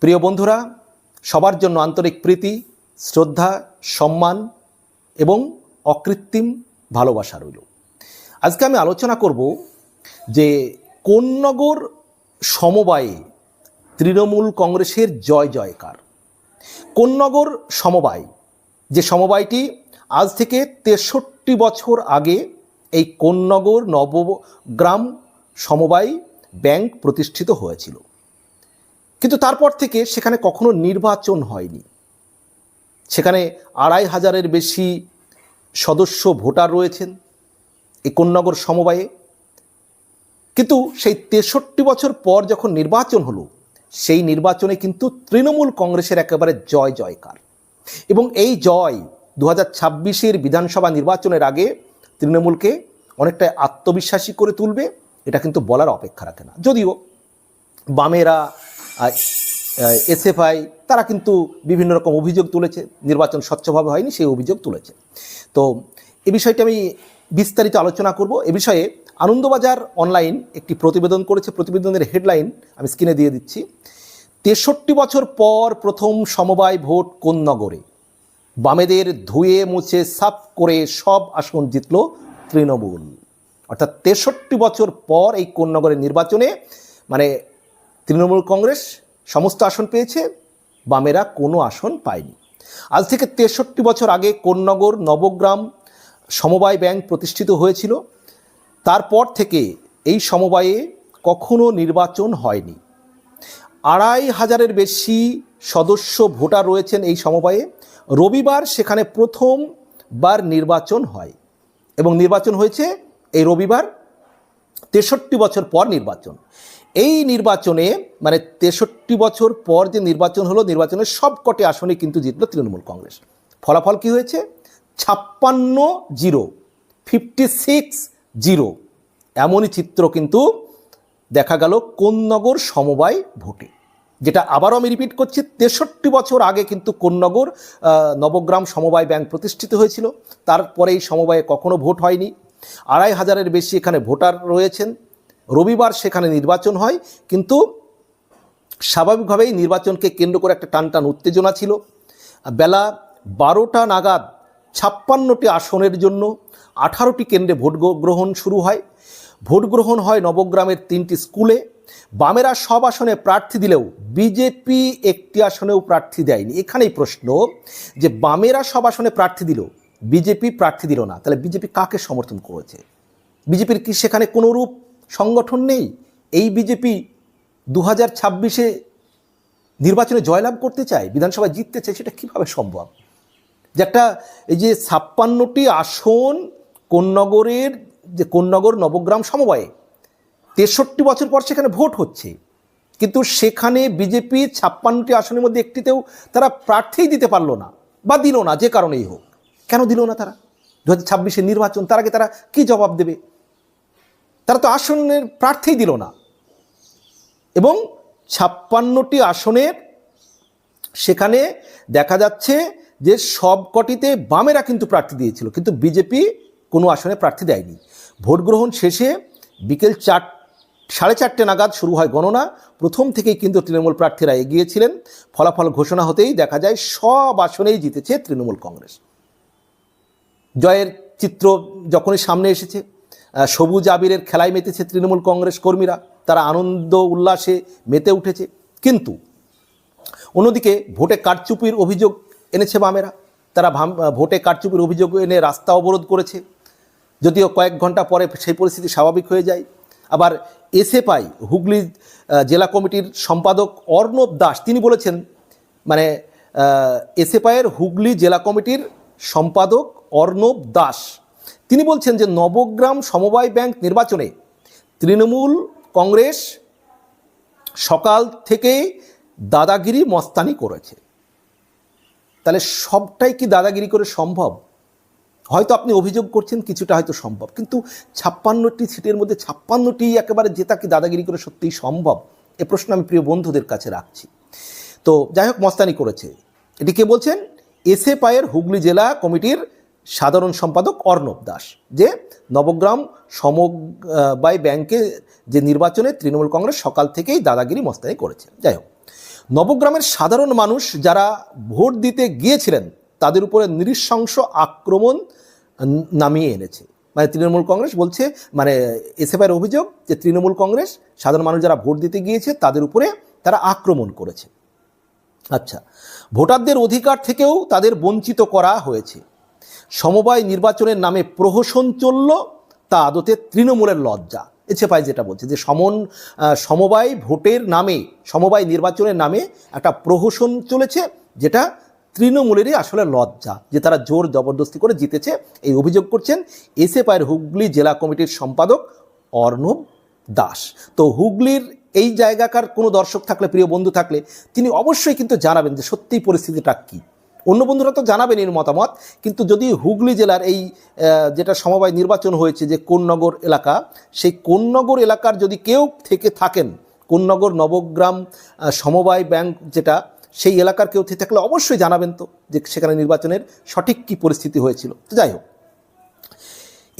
প্রিয় বন্ধুরা, সবার জন্য আন্তরিক প্রীতি, শ্রদ্ধা, সম্মান এবং অকৃত্রিম ভালোবাসা রইল। আজকে আমি আলোচনা করব যে কোন্নগর সমবায়ে তৃণমূল কংগ্রেসের জয় জয়কার? কোন্নগর সমবায়? যে সমবায়টি আজ থেকে তেষট্টি বছর আগে এই কোন্নগর নবগ্রাম সমবায় ব্যাংক প্রতিষ্ঠিত হয়েছিল। কিন্তু তারপর থেকে সেখানে কখনো নির্বাচন হয়নি। সেখানে আড়াই হাজারের বেশি সদস্য ভোটার রয়েছেন এই সমবায়ে। কিন্তু সেই তেষট্টি বছর পর যখন নির্বাচন হলো, সেই নির্বাচনে কিন্তু তৃণমূল কংগ্রেসের একেবারে জয় জয়কার। এবং এই জয় দু হাজার বিধানসভা নির্বাচনের আগে তৃণমূলকে অনেকটা আত্মবিশ্বাসী করে তুলবে, এটা কিন্তু বলার অপেক্ষা রাখে না। যদিও বামেরা এসএফআই, তারা কিন্তু বিভিন্ন রকম অভিযোগ তুলেছে। নির্বাচন স্বচ্ছভাবে হয়নি, সেই অভিযোগ তুলেছে। তো এ বিষয়টি আমি বিস্তারিত আলোচনা করব। এ বিষয়ে আনন্দবাজার অনলাইন একটি প্রতিবেদন করেছে। প্রতিবেদনের হেডলাইন আমি স্ক্রিনে দিয়ে দিচ্ছি। তেষট্টি বছর পর প্রথম সমবায় ভোট কোন নগরে? বামেদের ধুয়ে মুছে সাফ করে সব আসন জিতল তৃণমূল। অর্থাৎ তেষট্টি বছর পর এই কোন নগরের নির্বাচনে মানে তৃণমূল কংগ্রেস সমস্ত আসন পেয়েছে, বামেরা কোনো আসন পায়নি। আজ থেকে তেষট্টি বছর আগে কোন্নগর, নবগ্রাম সমবায় ব্যাংক প্রতিষ্ঠিত হয়েছিল। তারপর থেকে এই সমবায়ে কখনো নির্বাচন হয়নি। আড়াই হাজারের বেশি সদস্য ভোটার রয়েছেন এই সমবায়ে। রবিবার সেখানে প্রথমবার নির্বাচন হয় এবং নির্বাচন হয়েছে এই রবিবার। তেষট্টি বছর পর নির্বাচন। এই নির্বাচনে মানে তেষট্টি বছর পর যে নির্বাচন হলো, নির্বাচনের সবকটি আসনে কিন্তু জিতল তৃণমূল কংগ্রেস। ফলাফল কি হয়েছে? ছাপ্পান্ন জিরো, ফিফটি সিক্স জিরো। এমনই চিত্র কিন্তু দেখা গেল কোন্নগর সমবায় ভোটে, যেটা আবারও আমি রিপিট করছি, তেষট্টি বছর আগে কিন্তু কোন্নগর নবগ্রাম সমবায় ব্যাংক প্রতিষ্ঠিত হয়েছিল। তারপরে এই সমবায়ে কখনো ভোট হয়নি। আড়াই হাজারের বেশি এখানে ভোটার রয়েছেন। রবিবার সেখানে নির্বাচন হয়, কিন্তু স্বাভাবিকভাবেই নির্বাচনকে কেন্দ্র করে একটা টানটান উত্তেজনা ছিল। বেলা বারোটা নাগাদ ছাপ্পান্নটি আসনের জন্য আঠারোটি কেন্দ্রে ভোট গ্রহণ শুরু হয়। ভোট গ্রহণ হয় নবগ্রামের তিনটি স্কুলে। বামেরা সব আসনে প্রার্থী দিলেও বিজেপি একটি আসনেও প্রার্থী দেয়নি। এখানেই প্রশ্ন যে বামেরা সব আসনে প্রার্থী দিল, বিজেপি প্রার্থী দিল না। তাহলে বিজেপি কাকে সমর্থন করেছে? বিজেপির কি সেখানে কোনো রূপ সংগঠন নেই, এই বিজেপি দু হাজার ছাব্বিশে নির্বাচনে জয়লাভ করতে চায় বিধানসভায় জিততে চায়, সেটা কীভাবে সম্ভব? যে একটা এই যে ছাপ্পান্নটি আসন কোন্নগরের, যে কোন্নগর নবগ্রাম সমবায়ে, তেষট্টি বছর পর সেখানে ভোট হচ্ছে। কিন্তু সেখানে বিজেপি ছাপ্পান্নটি আসনের মধ্যে একটিতেও তারা প্রার্থীই দিতে পারল না, বা দিল না, যে কারণেই হোক। কেন দিল না তারা? দু হাজার নির্বাচন, তার আগে তারা কী জবাব দেবে? তারা তো আসনের প্রার্থী দিল না। এবং ছাপ্পান্নটি আসনের সেখানে দেখা যাচ্ছে যে সবকটিতে বামেরা কিন্তু প্রার্থী দিয়েছিল, কিন্তু বিজেপি কোনো আসনে প্রার্থী দেয়নি। ভোট গ্রহণ শেষে বিকেল চার, সাড়ে চারটে নাগাদ শুরু হয় গণনা। প্রথম থেকেই কিন্তু তৃণমূল প্রার্থীরা এগিয়েছিলেন। ফলাফল ঘোষণা হতেই দেখা যায় সব আসনেই জিতেছে তৃণমূল কংগ্রেস। জয়ের চিত্র যখনই সামনে এসেছে সবুজ আবিরের খেলায় মেতেছে তৃণমূল কংগ্রেস কর্মীরা। তারা আনন্দ, উল্লাসে মেতে উঠেছে। কিন্তু অন্যদিকে ভোটে কারচুপির অভিযোগ এনেছে বামেরা। তারা ভোটে কারচুপির অভিযোগ এনে রাস্তা অবরোধ করেছে। যদিও কয়েক ঘণ্টা পরে সেই পরিস্থিতি স্বাভাবিক হয়ে যায়। আবার এসএফআই, হুগলি জেলা কমিটির সম্পাদক অর্ণব দাস, তিনি বলেছেন মানে এসএফআইয়ের হুগলি জেলা কমিটির সম্পাদক অর্ণব দাস তিনি বলছেন যে নবগ্রাম সমবায় ব্যাংক নির্বাচনে তৃণমূল কংগ্রেস সকাল থেকেই দাদাগিরি মস্তানি করেছে। তাহলে সবটাই কি দাদাগিরি করে সম্ভব? হয়তো আপনি অভিযোগ করছেন কিছুটা হয়তো সম্ভব, কিন্তু ছাপ্পান্নটি সিটের মধ্যে ছাপ্পান্নটি একেবারে জেতা কি দাদাগিরি করে সত্যিই সম্ভব? এ প্রশ্ন আমি প্রিয় বন্ধুদের কাছে রাখছি। তো যাই হোক, মস্তানি করেছে। এটি কে বলছেন? এসএ পায়ের হুগলি জেলা কমিটির সাধারণ সম্পাদক অর্ণব দাস, যে নবগ্রাম সমবায় ব্যাংকে যে নির্বাচনে তৃণমূল কংগ্রেস সকাল থেকেই দাদাগিরি মস্তানি করেছে যাই হোক, নবগ্রামের সাধারণ মানুষ যারা ভোট দিতে গিয়েছিলেন, তাদের উপরে নৃশংস আক্রমণ নামিয়ে এনেছে। মানে তৃণমূল কংগ্রেস বলছে মানে এসএফআইয়ের অভিযোগ যে তৃণমূল কংগ্রেস, সাধারণ মানুষ যারা ভোট দিতে গিয়েছে, তাদের উপরে তারা আক্রমণ করেছে। আচ্ছা ভোটারদের অধিকার থেকেও তাদের বঞ্চিত করা হয়েছে। সমবায় নির্বাচনের নামে প্রহসন চলল, তা আদতে তৃণমূলের লজ্জা। এছেপাই যেটা বলছে যে সমন সমবায় ভোটের নামে, সমবায় নির্বাচনের নামে একটা প্রহসন চলেছে, যেটা তৃণমূলেরই আসলে লজ্জা, যে তারা জোর জবরদস্তি করে জিতেছে। এই অভিযোগ করছেন এসএফআইয়ের হুগলি জেলা কমিটির সম্পাদক অর্ণব দাস। তো হুগলির এই জায়গাকার কোনো দর্শক থাকলে, প্রিয় বন্ধু থাকলে, তিনি অবশ্যই কিন্তু জানাবেন যে সত্যিই পরিস্থিতিটা কী। অন্য বন্ধুরা তো জানাবেন এর মতামত, কিন্তু যদি হুগলি জেলার এই যেটা সমবায় নির্বাচন হয়েছে যে কোন্নগর এলাকা, সেই কোন্নগর এলাকার যদি কেউ থেকে থাকেন, কোন্নগর নবগ্রাম সমবায় ব্যাংক যেটা, সেই এলাকার কেউ থেকে থাকলে অবশ্যই জানাবেন তো যে সেখানে নির্বাচনের সঠিক কী পরিস্থিতি হয়েছিল। তো যাই হোক,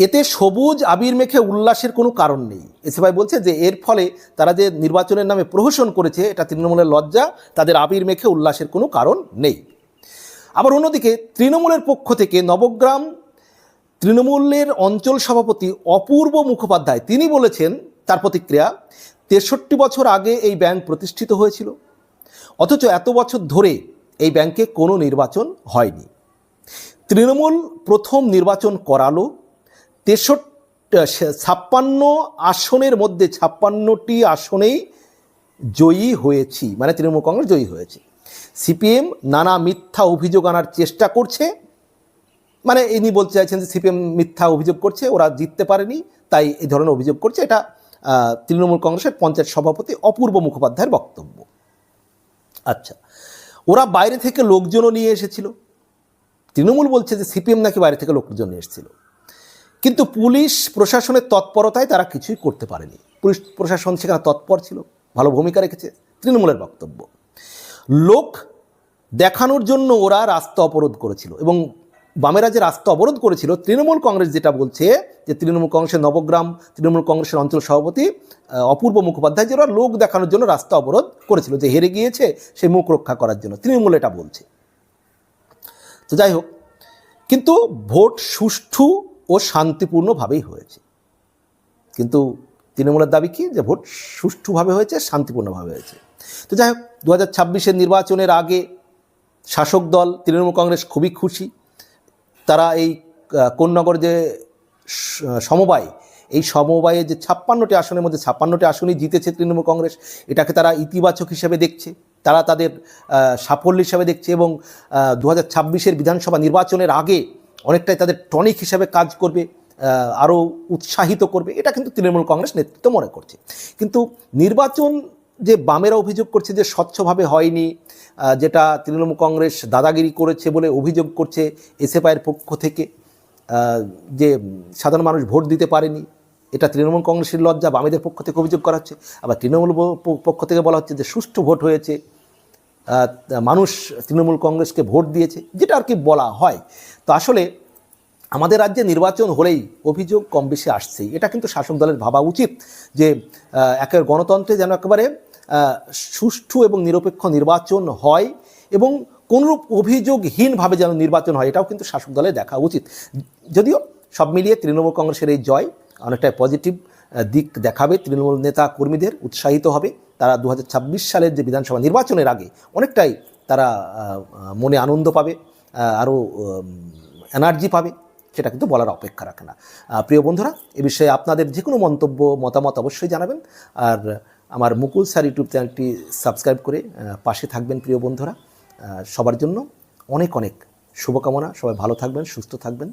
এতে সবুজ আবির মেখে উল্লাসের কোনো কারণ নেই। এসএফআই বলছে যে এর ফলে তারা যে নির্বাচনের নামে প্রহসন করেছে, এটা তৃণমূলের লজ্জা, তাদের আবির মেখে উল্লাসের কোনো কারণ নেই। আবার অন্যদিকে তৃণমূলের পক্ষ থেকে নবগ্রাম তৃণমূলের অঞ্চল সভাপতি অপূর্ব মুখোপাধ্যায়, তিনি বলেছেন তার প্রতিক্রিয়া, তেষট্টি বছর আগে এই ব্যাংক প্রতিষ্ঠিত হয়েছিল, অথচ এত বছর ধরে এই ব্যাংকে কোনো নির্বাচন হয়নি। তৃণমূল প্রথম নির্বাচন করালো, তেষট্টি, ছাপ্পান্ন আসনের মধ্যে ছাপ্পান্নটি আসনেই জয়ী হয়েছি মানে তৃণমূল কংগ্রেস জয়ী হয়েছে। সিপিএম নানা মিথ্যা অভিযোগ আনার চেষ্টা করছে। মানে ইনি বলতে চাইছেন যে সিপিএম মিথ্যা অভিযোগ করছে, ওরা জিততে পারেনি, তাই এই ধরনের অভিযোগ করছে। এটা তৃণমূল কংগ্রেসের পঞ্চায়েত সভাপতি অপূর্ব মুখোপাধ্যায়ের বক্তব্য। আচ্ছা ওরা বাইরে থেকে লোকজনও নিয়ে এসেছিল। তৃণমূল বলছে যে সিপিএম নাকি বাইরে থেকে লোকজন নিয়ে এসেছিল। কিন্তু পুলিশ প্রশাসনের তৎপরতায় তারা কিছুই করতে পারেনি। পুলিশ প্রশাসন সেখানে তৎপর ছিল, ভালো ভূমিকা রেখেছে, তৃণমূলের বক্তব্য। লোক দেখানোর জন্য ওরা রাস্তা অবরোধ করেছিল এবং বামেরা যে রাস্তা অবরোধ করেছিল, তৃণমূল কংগ্রেস যেটা বলছে যে তৃণমূল কংগ্রেসের নবগ্রাম, তৃণমূল কংগ্রেসের অঞ্চল সভাপতি অপূর্ব মুখোপাধ্যায়, যে ওরা লোক দেখানোর জন্য রাস্তা অবরোধ করেছিল, যে হেরে গিয়েছে, সে মুখ রক্ষা করার জন্য। তৃণমূল এটা বলছে। তো যাই হোক, কিন্তু ভোট সুষ্ঠু ও শান্তিপূর্ণভাবেই হয়েছে। কিন্তু তৃণমূলের দাবি কি? যে ভোট সুষ্ঠুভাবে হয়েছে, শান্তিপূর্ণভাবে হয়েছে। তো যাই হোক দু হাজার নির্বাচনের আগে শাসক দল, তৃণমূল কংগ্রেস খুবই খুশি। তারা এই কোন্নগর যে সমবায়, এই সমবায়ে যে ছাপ্পান্নটি আসনের মধ্যে ছাপ্পান্নটি আসনই জিতেছে তৃণমূল কংগ্রেস, এটাকে তারা ইতিবাচক হিসেবে দেখছে। তারা তাদের সাফল্য হিসাবে দেখছে এবং দু হাজার বিধানসভা নির্বাচনের আগে অনেকটাই তাদের টনিক হিসাবে কাজ করবে আরও উৎসাহিত করবে। এটা কিন্তু তৃণমূল কংগ্রেস নেতৃত্ব মনে করছে। কিন্তু নির্বাচন যে বামেরা অভিযোগ করছে যে স্বচ্ছভাবে হয়নি যেটা তৃণমূল কংগ্রেস দাদাগিরি করেছে বলে অভিযোগ করছে এসএফআইয়ের পক্ষ থেকে যে সাধারণ মানুষ ভোট দিতে পারেনি, এটা তৃণমূল কংগ্রেসের লজ্জা, বামেদের পক্ষ থেকে অভিযোগ করা হচ্ছে। আবার তৃণমূল পক্ষ থেকে বলা হচ্ছে যে সুষ্ঠু ভোট হয়েছে মানুষ তৃণমূল কংগ্রেসকে ভোট দিয়েছে, যেটা আর কি বলা হয়। তো আসলে আমাদের রাজ্যে নির্বাচন হলেই অভিযোগ কম বেশি আসছেই। এটা কিন্তু শাসক দলের ভাবা উচিত যে একের গণতন্ত্রে যেন একেবারে সুষ্ঠু এবং নিরপেক্ষ নির্বাচন হয় এবং কোনরূপ অভিযোগহীনভাবে যেন নির্বাচন হয়, এটাও কিন্তু শাসক দলে দেখা উচিত। যদিও সব মিলিয়ে তৃণমূল কংগ্রেসের এই জয় অনেকটাই পজিটিভ দিক দেখাবে। তৃণমূল নেতা কর্মীদের উৎসাহিত হবে। তারা দু হাজার ছাব্বিশ সালের যে বিধানসভা নির্বাচনের আগে অনেকটাই তারা মনে আনন্দ পাবে আরও এনার্জি পাবে, সেটা কিন্তু বলার অপেক্ষা রাখে না। প্রিয় বন্ধুরা, এ বিষয়ে আপনাদের যে কোনো মন্তব্য, মতামত অবশ্যই জানাবেন। আর আমার মুকুল স্যার ইউটিউব চ্যানেলটি সাবস্ক্রাইব করে পাশে থাকবেন প্রিয় বন্ধুরা। সবার জন্য অনেক অনেক শুভকামনা। সবাই ভালো থাকবেন, সুস্থ থাকবেন।